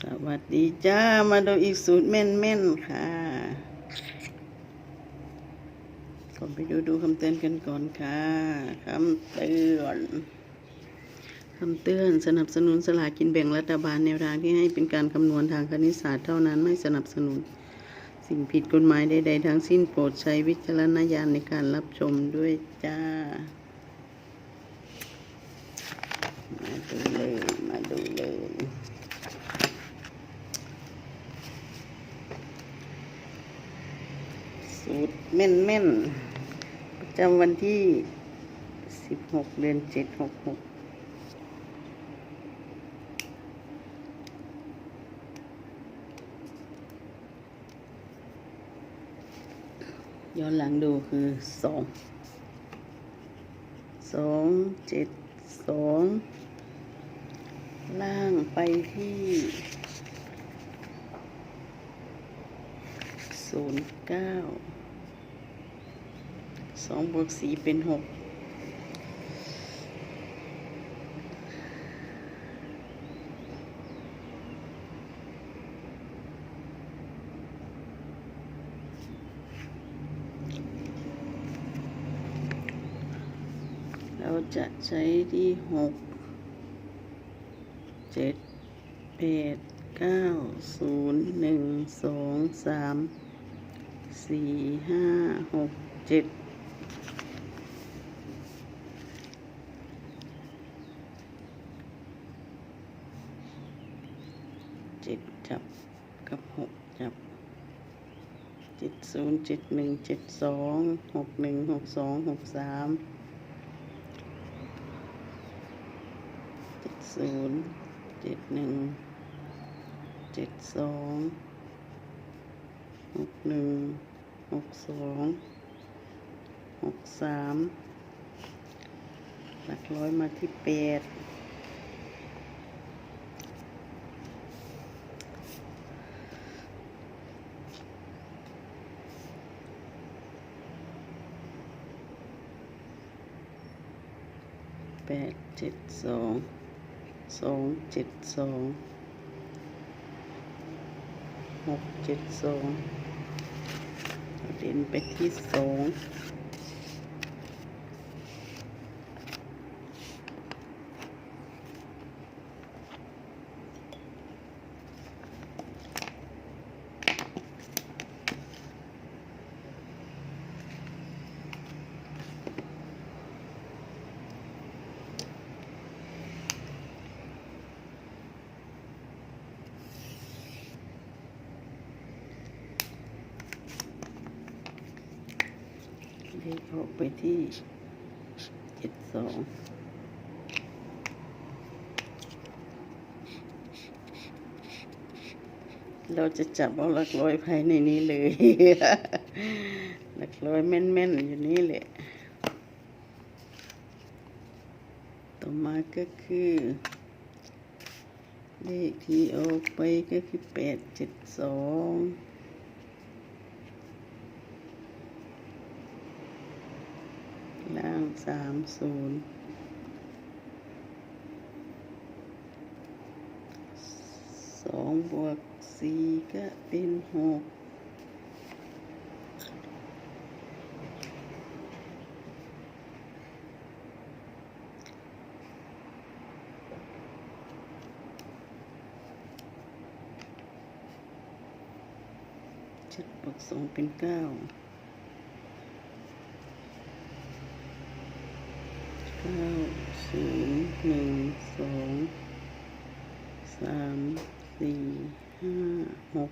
สวัสดีจ้า มาดูอีกสูตรแม่นๆค่ะ ก่อนไปดูดูคำเตือนกันก่อนค่ะคำเตือนคำเตือนสนับสนุนสลากินแบ่งรัฐบาลแนวทางที่ให้เป็นการคำนวณทางคณิตศาสตร์เท่านั้นไม่สนับสนุน สิ่งผิดกฎหมายใดๆทั้งสิ้นโปรดใช้วิจารณญาณในการรับชมด้วยจ้า มาดูเลย มาดูเลย สูตรแม่นแม่นประจำวันที่สิบหกเดือนเจ็ดหกหกย้อนหลังดูคือสอง สองเจ็ดสอง ล่างไปที่ ศูนย์เก้าสองบวกสี่เป็นหกเราจะใช้ที่หกเจ็ดแปดเก้าศูนย์หนึ่งสองสาม สี่ห้าหกเจ็ดเจ็ดจับกับหกจับเจ็ดศูนย์เจ็ดหนึ่งเจ็ดสองหกหนึ่งหกสองหกสามเจ็ดศูนย์เจ็ดหนึ่งเจ็ดสอง หนึ่งหกสองหกสามหลักร้อยมาที่แปดแปดเจ็ดสองสองเจ็ดสองหกเจ็ดสอง เด่นไปที่สอง ออกไปที่เจ็ดสองเราจะจับเอาหลักร้อยภายในนี้เลย หลักร้อยแม่นๆ อยู่นี่แหละ ต่อมาก็คือ เลขที่ออกไปก็คือแปดเจ็ดสอง ล่างสามศูนย์สองบวกสี่ก็เป็นหกเจ็ดบวกสองเป็นเก้า เก้า ศูนย์หนึ่งสองสามสี่ห้าหก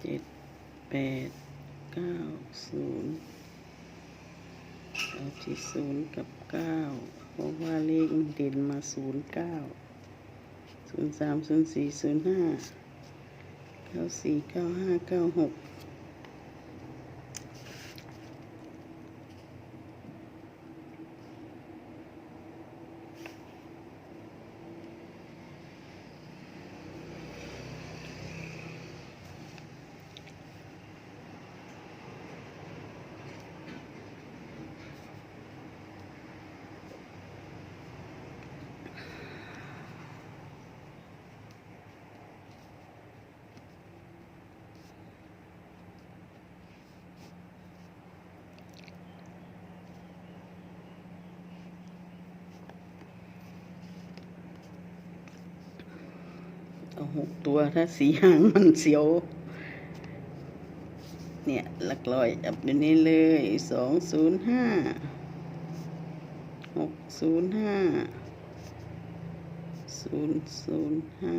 เจ็ดแปดเก้าศูนย์เอาที่ศูนย์กับเก้าเพราะว่าเลขมันเด่นมาศูนย์เก้าศูนย์สามศูนย์สี่ศูนย์ห้าเก้าสี่เก้าห้าเก้าหก เอาหกตัวถ้าสีหางมันเสียว เนี่ยหลักร้อยจับเดี๋ยวนี้เลยสองศูนย์ห้าหกศูนย์ห้าศูนย์ศูนย์ห้า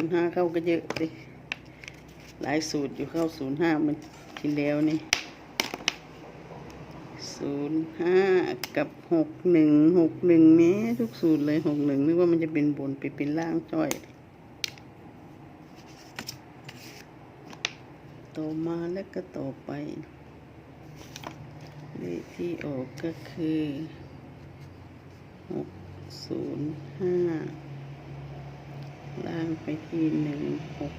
ศูนย์ห้าเข้าก็เยอะดิหลายสูตรอยู่เข้าศูนย์ห้ามันทีแล้วนี่ศูนย์ห้ากับหกหนึ่งหกหนึ่งแม้ทุกสูตรเลยหกหนึ่งนึกว่ามันจะเป็นบนไปเป็นล่างจ้อยต่อมาแล้วก็ต่อไปเลขที่ออกก็คือหกศูนย์ห้า ล่างไปที่หนึ่งหก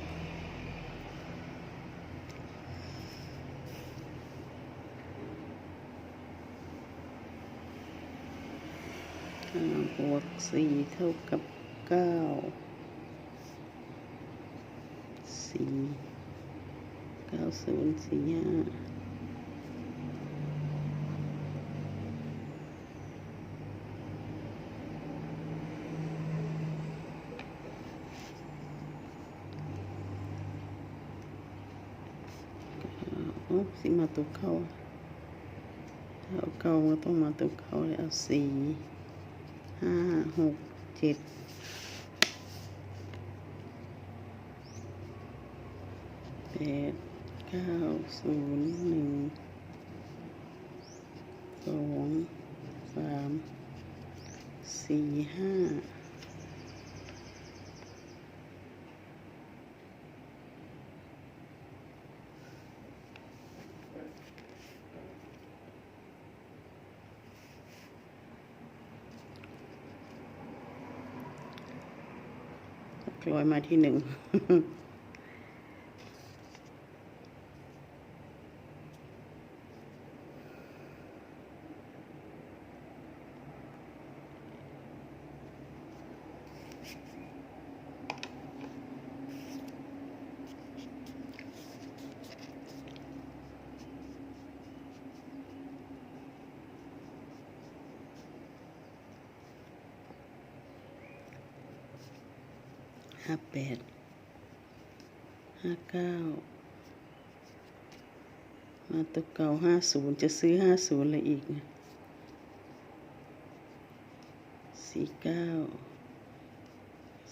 ห้าบวกสี่เท่ากับเก้าสี่เก้าศูนย์สี่ห้า สิมาตุกเข้าเอาเก้ามาต้องมาตุกเข้าเลยเอาสี่ห้าหกเจ็ดแปดเก้าศูนย์หนึ่งสองสามสี่ห้า ลอยมาที่หนึ่ง ห้าแปดห้าเก้ามาตัวเก่าห้าศูนย์จะซื้อห้าศูนย์เลยอีกสี่เก้า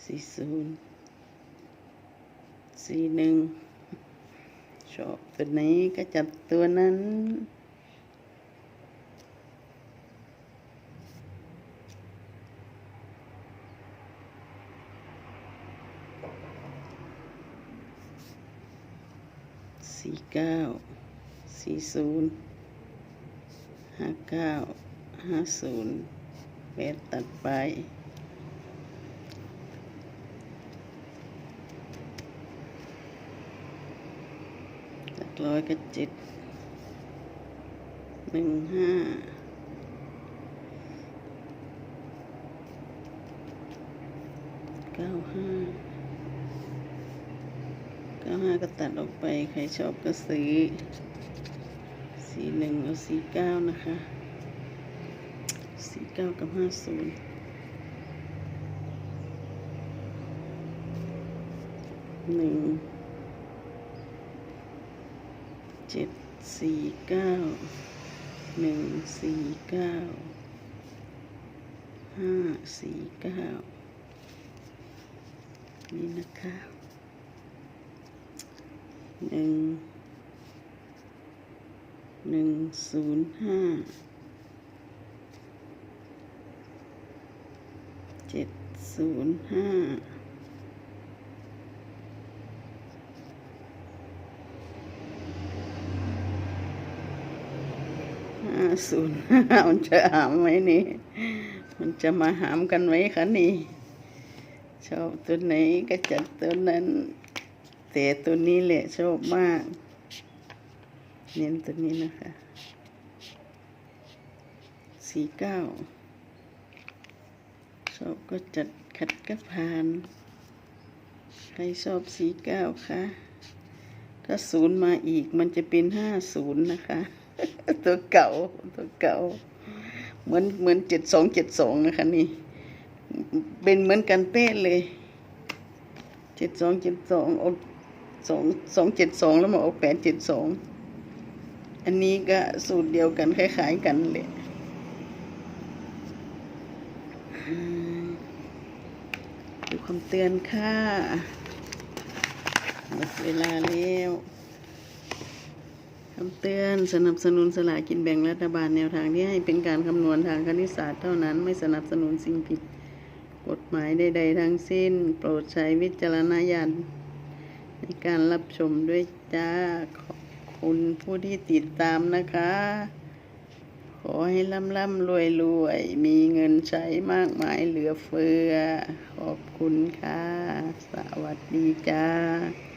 สี่ศูนย์สี่หนึ่งชอบตัวไหนก็จัดตัวนั้น สี่เก้าสี่ศูนย์ห้าเก้าห้าศูนย์แปดตัดไปหลักร้อยก็เจ็ดหนึ่งห้าเก้าห้า ก้าห้าก็ตัดออกไป ใครชอบก็ซื้อสี่หนึ่งเอาสี่เก้านะคะสี่เก้ากับห้าศูนย์หนึ่งเจ็ดสี่เก้าหนึ่งสี่เก้าห้าสี่เก้านี่นะคะ หนึ่งหนึ่งศูนย์ห้าเจ็ดศูนย์ห้าห้าศูนย์ห้ามันจะหามไหมนี่ มันจะมาหามกันไหมคะนี่ ชอบตัวไหนก็จัดตัวนั้น แต่ตัวนี้แหละชอบมาก เน้นตัวนี้นะคะสี่เก้าชอบก็จัดขัดก็ผ่าน ใครชอบสีเก้าคะถ้าศูนย์มาอีกมันจะเป็นห้าศูนย์นะคะ ตัวเก่าตัวเก่า เหมือนเหมือนเจ็ดสองเจ็ดสองนะคะนี่ เป็นเหมือนกันเป๊ะเลยเจ็ดสองเจ็ดสองออก สองสองเจ็ดสองแล้วมาออกแปดเจ็ดสอง อันนี้ก็สูตรเดียวกันคล้ายๆกันเลยดูคำเตือนค่ะหมดเวลาแล้วคำเตือนสนับสนุนสลากินแบ่งรัฐบาลแนวทางที่ให้เป็นการคำนวณทางคณิตศาสตร์เท่านั้นไม่สนับสนุนสิ่งผิด กฎหมายใดๆทั้งสิ้น โปรดใช้วิจารณญาณ ในการรับชมด้วยจ้า ขอบคุณผู้ที่ติดตามนะคะ ขอให้ร่ำร่ำรวยรวยมีเงินใช้มากมายเหลือเฟือ ขอบคุณค่ะ สวัสดีจ้า